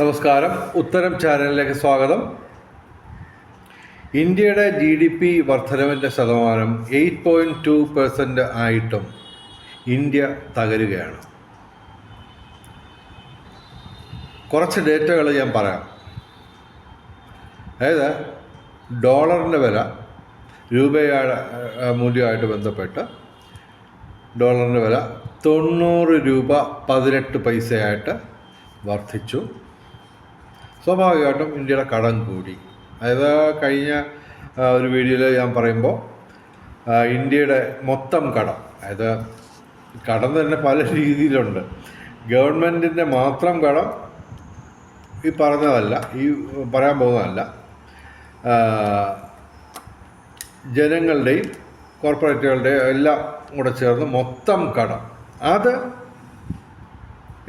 നമസ്കാരം. ഉത്തരം ചാനലിലേക്ക് സ്വാഗതം. ഇന്ത്യയുടെ ജി ഡി പി വർധനവിന്റെ ശതമാനം എയ്റ്റ് പോയിന്റ് ടു പെർസെന്റ് ആയിട്ടും ഇന്ത്യ തകരുകയാണ്. കുറച്ച് ഡേറ്റകൾ ഞാൻ പറയാം. അതായത് ഡോളറിന്റെ വില രൂപയുടെ മൂല്യമായിട്ട് ബന്ധപ്പെട്ട് ഡോളറിന്റെ വില തൊണ്ണൂറ് രൂപ പതിനെട്ട് പൈസയായിട്ട് വർദ്ധിച്ചു. സ്വാഭാവികമായിട്ടും ഇന്ത്യയുടെ കടം കൂടി. അതായത് കഴിഞ്ഞ ഒരു വീഡിയോയിൽ ഞാൻ പറയുമ്പോൾ ഇന്ത്യയുടെ മൊത്തം കടം. അതായത് കടം തന്നെ പല രീതിയിലുണ്ട്. ഗവൺമെന്റിന്റെ മാത്രം കടം ഈ പറഞ്ഞതല്ല ഈ പറയാൻ പോകുന്നതല്ല. ജനങ്ങളുടെയും കോർപ്പറേറ്റുകളുടെയും എല്ലാം കൂടെ ചേർന്ന് മൊത്തം കടം. അത്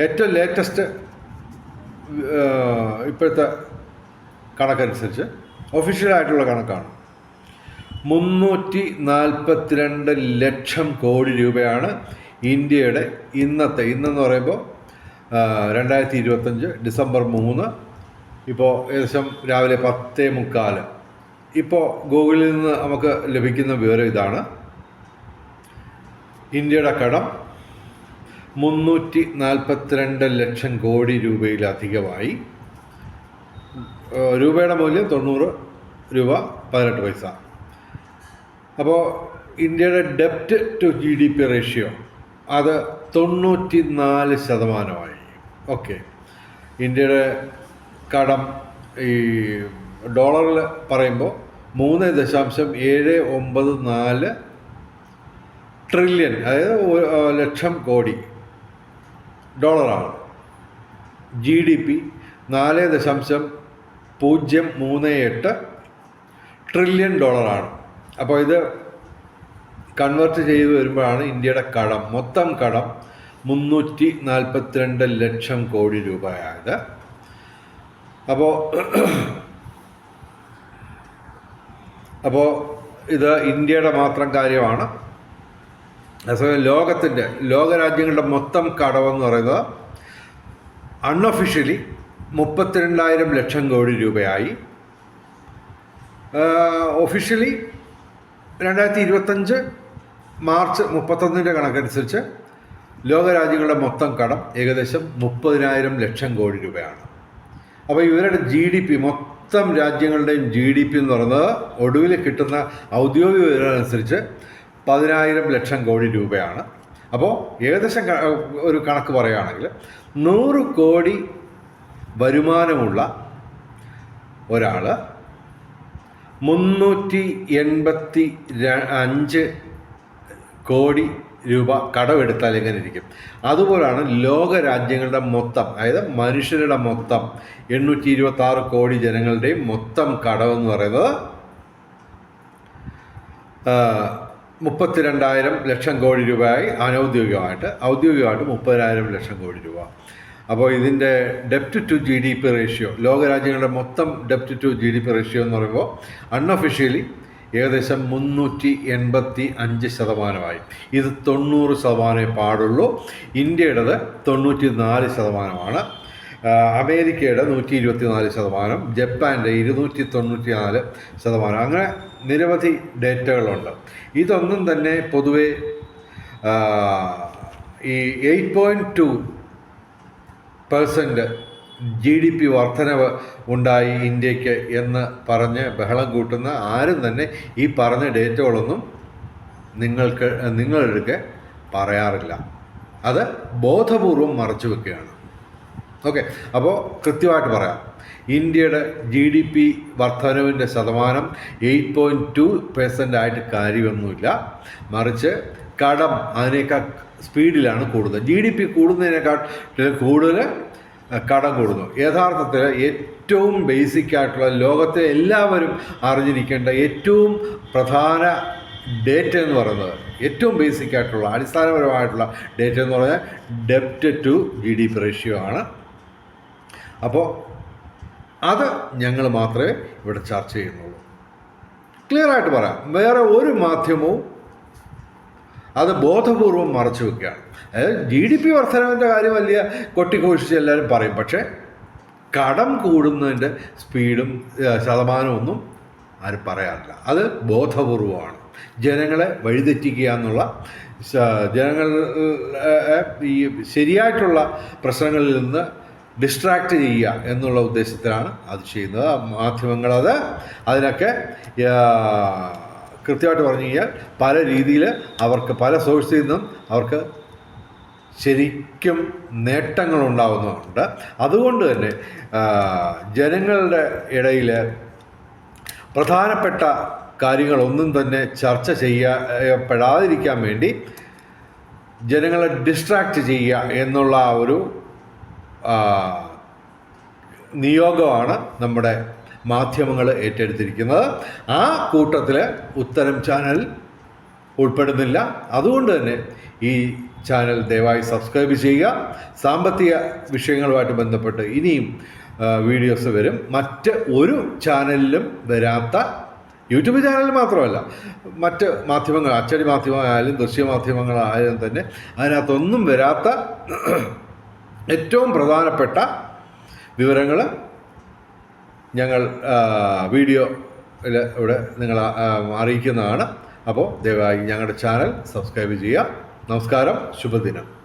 ഏറ്റവും ലേറ്റസ്റ്റ് ഇപ്പോഴത്തെ കണക്കനുസരിച്ച് ഒഫീഷ്യലായിട്ടുള്ള കണക്കാണ്. മുന്നൂറ്റി നാൽപ്പത്തിരണ്ട് ലക്ഷം കോടി രൂപയാണ് ഇന്ത്യയുടെ ഇന്നത്തെ ഇന്നെന്ന് പറയുമ്പോൾ രണ്ടായിരത്തി ഇരുപത്തഞ്ച് ഡിസംബർ മൂന്ന്. ഇപ്പോൾ ഏകദേശം രാവിലെ പത്തേ മുക്കാൽ. ഇപ്പോൾ ഗൂഗിളിൽ നിന്ന് നമുക്ക് ലഭിക്കുന്ന വിവരം ഇതാണ്. ഇന്ത്യയുടെ കടം മുന്നൂറ്റി നാൽപ്പത്തിരണ്ട് ലക്ഷം കോടി രൂപയിലധികമായി. രൂപയുടെ മൂല്യം തൊണ്ണൂറ് രൂപ പതിനെട്ട് പൈസ. അപ്പോൾ ഇന്ത്യയുടെ ഡെപ്റ്റ് to G D P ratio അത് തൊണ്ണൂറ്റി നാല് ശതമാനമായി. ഓക്കെ. ഇന്ത്യയുടെ കടം ഈ ഡോളറിൽ പറയുമ്പോൾ മൂന്ന് ദശാംശം ഏഴ് ഒമ്പത് നാല് ട്രില്യൺ അതായത് ലക്ഷം കോടി. ഡോളറാണ്. ജി ഡി പി നാല് ദശാംശം പൂജ്യം മൂന്ന് എട്ട് ട്രില്യൺ ഡോളറാണ്. അപ്പോൾ ഇത് കൺവേർട്ട് ചെയ്ത് വരുമ്പോഴാണ് ഇന്ത്യയുടെ കടം മൊത്തം കടം മുന്നൂറ്റി നാൽപ്പത്തിരണ്ട് ലക്ഷം കോടി രൂപയായത്. അപ്പോൾ അപ്പോൾ ഇത് ഇന്ത്യയുടെ മാത്രം കാര്യമാണ്. അതേസമയം ലോകത്തിന്റെ ലോകരാജ്യങ്ങളുടെ മൊത്തം കടമെന്ന് പറയുന്നത് അൺഒഫീഷ്യലി മുപ്പത്തിരണ്ടായിരം ലക്ഷം കോടി രൂപയായി. ഒഫീഷ്യലി രണ്ടായിരത്തി ഇരുപത്തഞ്ച് മാർച്ച് മുപ്പത്തൊന്നിന്റെ കണക്കനുസരിച്ച് ലോകരാജ്യങ്ങളുടെ മൊത്തം കടം ഏകദേശം മുപ്പതിനായിരം ലക്ഷം കോടി രൂപയാണ്. അപ്പോൾ ഇവരുടെ ജി ഡി പി മൊത്തം രാജ്യങ്ങളുടെയും ജി ഡി പി എന്ന് പറയുന്നത് ഒടുവിൽ കിട്ടുന്ന ഔദ്യോഗിക വിവരം അനുസരിച്ച് പതിനായിരം ലക്ഷം കോടി രൂപയാണ്. അപ്പോൾ ഏകദേശം ഒരു കണക്ക് പറയുകയാണെങ്കിൽ നൂറ് കോടി വരുമാനമുള്ള ഒരാൾ മുന്നൂറ്റി എൺപത്തി അഞ്ച് കോടി രൂപ കടമെടുത്താൽ എങ്ങനെ ഇരിക്കും? അതുപോലാണ് ലോക രാജ്യങ്ങളുടെ മൊത്തം അതായത് മനുഷ്യരുടെ മൊത്തം എണ്ണൂറ്റി ഇരുപത്തി ആറ് കോടി ജനങ്ങളുടെയും മൊത്തം കടമെന്ന് പറയുന്നത് മുപ്പത്തിരണ്ടായിരം ലക്ഷം കോടി രൂപയായി അനൗദ്യോഗികമായിട്ട് ഔദ്യോഗികമായിട്ട് മുപ്പതിനായിരം ലക്ഷം കോടി രൂപ. അപ്പോൾ ഇതിന്റെ ഡെപ്റ്റ് to G D P ratio ലോകരാജ്യങ്ങളുടെ മൊത്തം ഡെപ്റ്റ് to G D P ratio എന്ന് പറയുമ്പോൾ അൺഒഫീഷ്യലി ഏകദേശം മുന്നൂറ്റി എൺപത്തി അഞ്ച് ശതമാനമായി. ഇത് തൊണ്ണൂറ് ശതമാനമേ പാടുള്ളൂ. ഇന്ത്യയുടേത് തൊണ്ണൂറ്റി നാല് ശതമാനമാണ്. അമേരിക്കയുടെ നൂറ്റി ഇരുപത്തി നാല് ശതമാനം ജപ്പാന്റെ ഇരുന്നൂറ്റി തൊണ്ണൂറ്റി നാല് ശതമാനം. അങ്ങനെ നിരവധി ഡേറ്റകളുണ്ട്. ഇതൊന്നും തന്നെ പൊതുവെ ഈ eight point two percent G D P വർധനവ് ഉണ്ടായി ഇന്ത്യയ്ക്ക് എന്ന് പറഞ്ഞ് ബഹളം കൂട്ടുന്ന ആരും തന്നെ ഈ പറഞ്ഞ ഡേറ്റകളൊന്നും നിങ്ങൾക്ക് നിങ്ങളുടെ പറയാറില്ല. അത് ബോധപൂർവം മറച്ചു വെക്കുകയാണ്. ഓക്കെ അപ്പോൾ കൃത്യമായിട്ട് പറയാം. ഇന്ത്യയുടെ ജി ഡി പി വർധനവിന്റെ ശതമാനം എയ്റ്റ് പോയിന്റ് ടു പെർസെന്റ് ആയിട്ട് കാര്യമൊന്നുമില്ല. മറിച്ച് കടം അതിനേക്കാൾ സ്പീഡിലാണ് കൂടുന്നത്. ജി ഡി പി കൂടുന്നതിനേക്കാൾ കൂടുതൽ കടം കൂടുന്നു. യഥാർത്ഥത്തിൽ ഏറ്റവും ബേസിക് ആയിട്ടുള്ള ലോകത്തെ എല്ലാവരും അറിഞ്ഞിരിക്കേണ്ട ഏറ്റവും പ്രധാന ഡേറ്റ എന്ന് പറയുന്നത് ഏറ്റവും ബേസിക് ആയിട്ടുള്ള അടിസ്ഥാനപരമായിട്ടുള്ള ഡേറ്റ എന്ന് പറഞ്ഞാൽ ഡെപ്റ്റ് to G D P ratio ആണ്. അപ്പോൾ അത് ഞങ്ങൾ മാത്രമേ ഇവിടെ ചർച്ച ചെയ്യുന്നുള്ളൂ. ക്ലിയർ ആയിട്ട് പറയാം. വേറെ ഒരു മാധ്യമവും അത് ബോധപൂർവം മറച്ചു വെക്കുകയാണ്. അതായത് ജി ഡി പി വർധനവിന്റെ കാര്യം വലിയ കൊട്ടിഘോഷിച്ച് എല്ലാവരും പറയും. പക്ഷേ കടം കൂടുന്നതിന്റെ സ്പീഡും ശതമാനമൊന്നും ആരും പറയാറില്ല. അത് ബോധപൂർവമാണ്. ജനങ്ങളെ വഴിതെറ്റിക്കുക എന്നുള്ള ജനങ്ങൾ ഈ ശരിയായിട്ടുള്ള പ്രശ്നങ്ങളിൽ നിന്ന് ഡിസ്ട്രാക്റ്റ് ചെയ്യുക എന്നുള്ള ഉദ്ദേശത്തിലാണ് അത് ചെയ്യുന്നത്. മാധ്യമങ്ങളത് അതിനൊക്കെ കൃത്യമായിട്ട് പറഞ്ഞു കഴിഞ്ഞാൽ പല രീതിയിൽ അവർക്ക് പല സോഴ്സിൽ നിന്നും അവർക്ക് ശരിക്കും നേട്ടങ്ങൾ ഉണ്ടാകുന്നുണ്ട് അതുകൊണ്ട് തന്നെ ജനങ്ങളുടെ ഇടയിൽ പ്രധാനപ്പെട്ട കാര്യങ്ങളൊന്നും തന്നെ ചർച്ച ചെയ്യപ്പെടാതിരിക്കാൻ വേണ്ടി ജനങ്ങളെ ഡിസ്ട്രാക്റ്റ് ചെയ്യുക എന്നുള്ള ഒരു നിയോഗമാണ് നമ്മുടെ മാധ്യമങ്ങൾ ഏറ്റെടുത്തിരിക്കുന്നത്. ആ കൂട്ടത്തിൽ ഉത്തരം ചാനൽ ഉൾപ്പെടുന്നില്ല. അതുകൊണ്ട് തന്നെ ഈ ചാനൽ ദയവായി സബ്സ്ക്രൈബ് ചെയ്യുക. സാമ്പത്തിക വിഷയങ്ങളുമായിട്ട് ബന്ധപ്പെട്ട് ഇനിയും വീഡിയോസ് വരും. മറ്റ് ഒരു ചാനലിലും വരാത്ത യൂട്യൂബ് ചാനൽ മാത്രമല്ല മറ്റ് മാധ്യമങ്ങൾ അച്ചടി മാധ്യമമായാലും ദൃശ്യ മാധ്യമങ്ങളായാലും തന്നെ അതിനകത്തൊന്നും വരാത്ത ഏറ്റവും പ്രധാനപ്പെട്ട വിവരങ്ങൾ ഞങ്ങൾ വീഡിയോ ഇവിടെ നിങ്ങൾ അറിയിക്കുന്നതാണ്. അപ്പോൾ ദയവായി ഞങ്ങളുടെ ചാനൽ സബ്സ്ക്രൈബ് ചെയ്യുക. നമസ്കാരം. ശുഭദിനം.